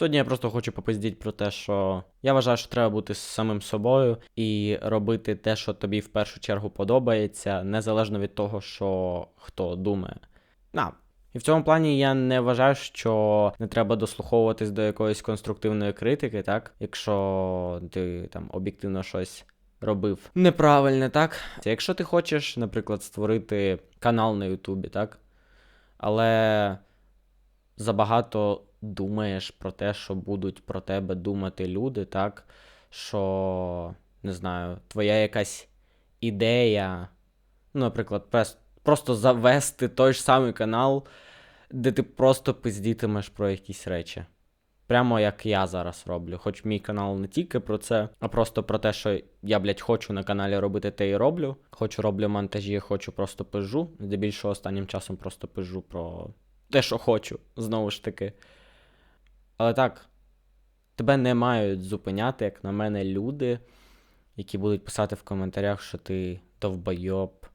Сьогодні я просто хочу попиздіть про те, що я вважаю, що треба бути самим собою і робити те, що тобі в першу чергу подобається, незалежно від того, що хто думає. На. І в цьому плані я не вважаю, що не треба дослуховуватись до якоїсь конструктивної критики, так? Якщо ти там об'єктивно щось робив неправильне, так? Якщо ти хочеш, наприклад, створити канал на Ютубі, так? Але забагато думаєш про те, що будуть про тебе думати люди, так? Що, не знаю, твоя якась ідея, наприклад, просто завести той ж самий канал, де ти просто пиздітимеш про якісь речі. Прямо як я зараз роблю. Хоч мій канал не тільки про це, а просто про те, що я, блядь, хочу на каналі робити те і роблю. Хочу роблю монтажі, хочу просто пижу. Здебільшого останнім часом просто пижу про те, що хочу, знову ж таки. Але так, тебе не мають зупиняти, як на мене, люди, які будуть писати в коментарях, що ти довбойоб,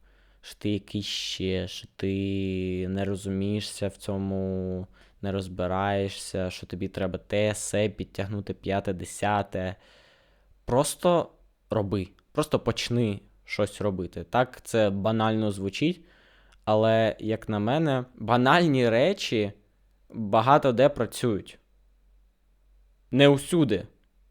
що ти якийсь ще, що ти не розумієшся в цьому, не розбираєшся, що тобі треба те, се, підтягнути п'яте, десяте. Просто роби. Просто почни щось робити. Так, це банально звучить, але, як на мене, банальні речі багато де працюють. Не усюди.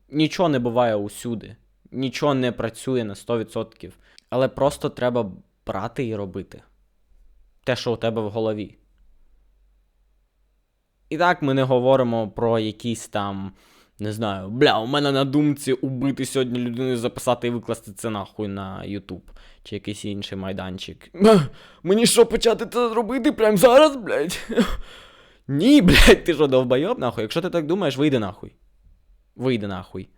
Нічого не буває усюди. Нічого не працює на 100%. Але просто треба брати і робити. Те, що у тебе в голові. І так ми не говоримо про якісь там. Не знаю, бля, у мене на думці убити сьогодні людину, записати і викласти це нахуй на Ютуб чи якийсь інший майданчик. Мені що почати це робити прямо зараз, блядь? Ні, блядь, ти що, довбойоб, нахуй? Якщо ти так думаєш, вийди нахуй. Вийди нахуй.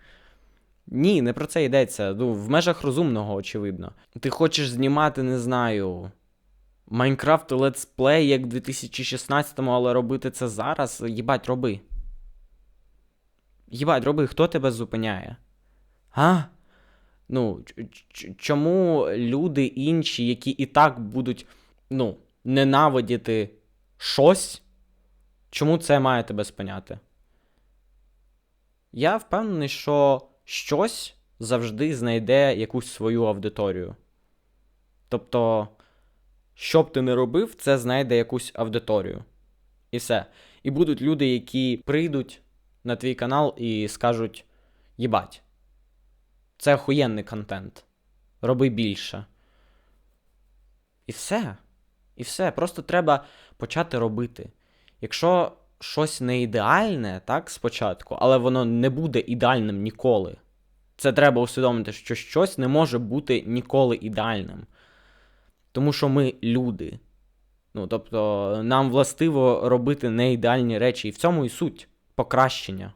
Ні, не про це йдеться. Ну, в межах розумного, очевидно. Ти хочеш знімати, не знаю. Майнкрафт летсплей як в 2016-му, але робити це зараз, їбать, роби. Їбать, роби, хто тебе зупиняє? А? Ну, чому люди інші, які і так будуть, ну, ненавидіти щось, чому це має тебе спиняти? Я впевнений, що щось завжди знайде якусь свою аудиторію. Тобто, що б ти не робив, це знайде якусь аудиторію. І все. І будуть люди, які прийдуть на твій канал і скажуть: їбать, це охуєнний контент. Роби більше. І все. І все. Просто треба почати робити. Якщо щось не ідеальне, так, спочатку, але воно не буде ідеальним ніколи. Це треба усвідомити, що щось не може бути ніколи ідеальним. Тому що ми люди. Ну, тобто, нам властиво робити неідеальні речі. І в цьому і суть покращення.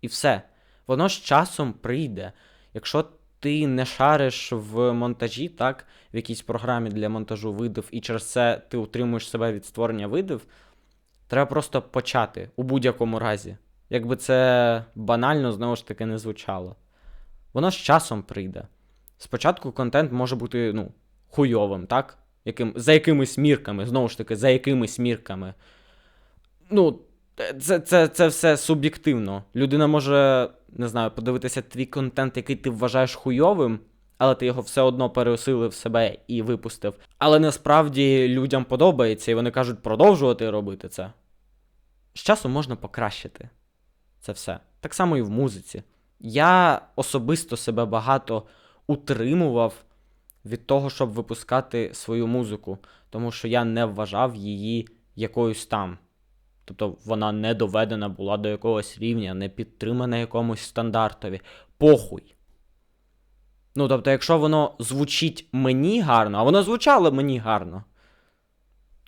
І все. Воно з часом прийде. Якщо ти не шариш в монтажі, так, в якійсь програмі для монтажу видів, і через це ти утримуєш себе від створення видів, треба просто почати у будь-якому разі. Якби це банально знову ж таки не звучало. Воно з часом прийде. Спочатку контент може бути, ну, хуйовим, так? Яким, за якимись мірками, знову ж таки, за якимись мірками. Ну, це, це, це все суб'єктивно. Людина може, не знаю, подивитися твій контент, який ти вважаєш хуйовим, але ти його все одно переосилив себе і випустив. Але насправді людям подобається, і вони кажуть продовжувати робити це. З часом можна покращити це все. Так само і в музиці. Я особисто себе багато утримував від того, щоб випускати свою музику, тому що я не вважав її якоюсь там. Тобто вона не доведена була до якогось рівня, не підтримана якомусь стандартові. Похуй. Ну, тобто, якщо воно звучить мені гарно, а воно звучало мені гарно.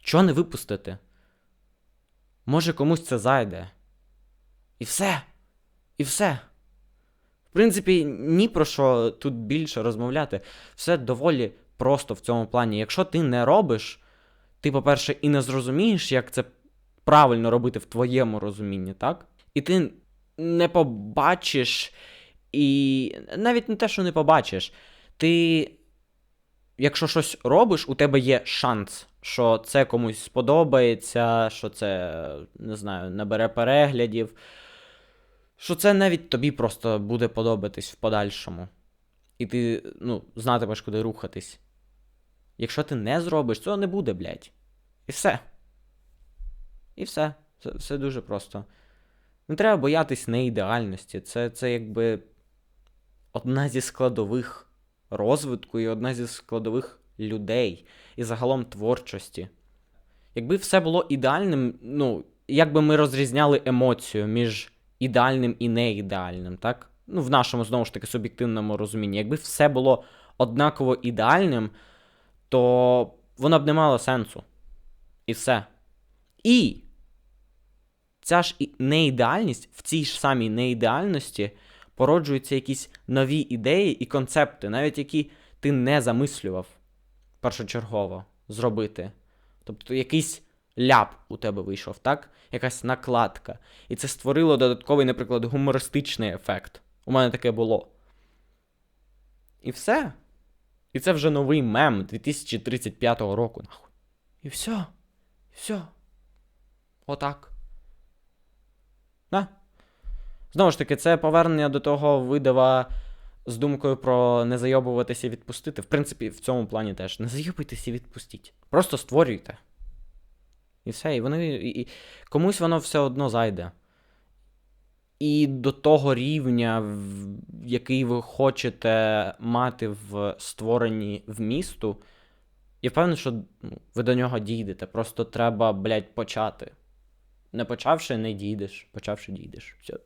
Чого не випустити? Може комусь це зайде. І все. І все. В принципі, ні про що тут більше розмовляти. Все доволі просто в цьому плані. Якщо ти не робиш, ти, по-перше, і не зрозумієш, як це правильно робити в твоєму розумінні, так? І ти не побачиш, і навіть не те, що не побачиш, ти, якщо щось робиш, у тебе є шанс, що це комусь сподобається, що це, не знаю, набере переглядів, що це навіть тобі просто буде подобатись в подальшому. І ти, ну, знатимеш, куди рухатись. Якщо ти не зробиш, цього не буде, блядь. І все. І все. Це все дуже просто. Не треба боятись неідеальності. Це, це якби одна зі складових розвитку і одна зі складових людей і загалом творчості. Якби все було ідеальним, ну, як би ми розрізняли емоцію між ідеальним і неідеальним, так? Ну, в нашому, знову ж таки, суб'єктивному розумінні. Якби все було однаково ідеальним, то воно б не мало сенсу. І все. І ця ж неідеальність, в цій ж самій неідеальності породжуються якісь нові ідеї і концепти, навіть які ти не замислював першочергово зробити. Тобто якийсь ляп у тебе вийшов, так? Якась накладка. І це створило додатковий, наприклад, гумористичний ефект. У мене таке було. І все. І це вже новий мем 2035 року, нахуй. І все. І все. Отак. Да. Знову ж таки, це повернення до того видава з думкою про не зайобуватися і відпустити. В принципі, в цьому плані теж. Не зайобуйтеся і відпустіть. Просто створюйте. І все. І вони. І, і комусь воно все одно зайде. І до того рівня, який ви хочете мати в створенні вмісту, я впевнений, що ну, ви до нього дійдете. Просто треба, блядь, почати. Не почавши, не дійдеш. Почавши, дійдеш. Все.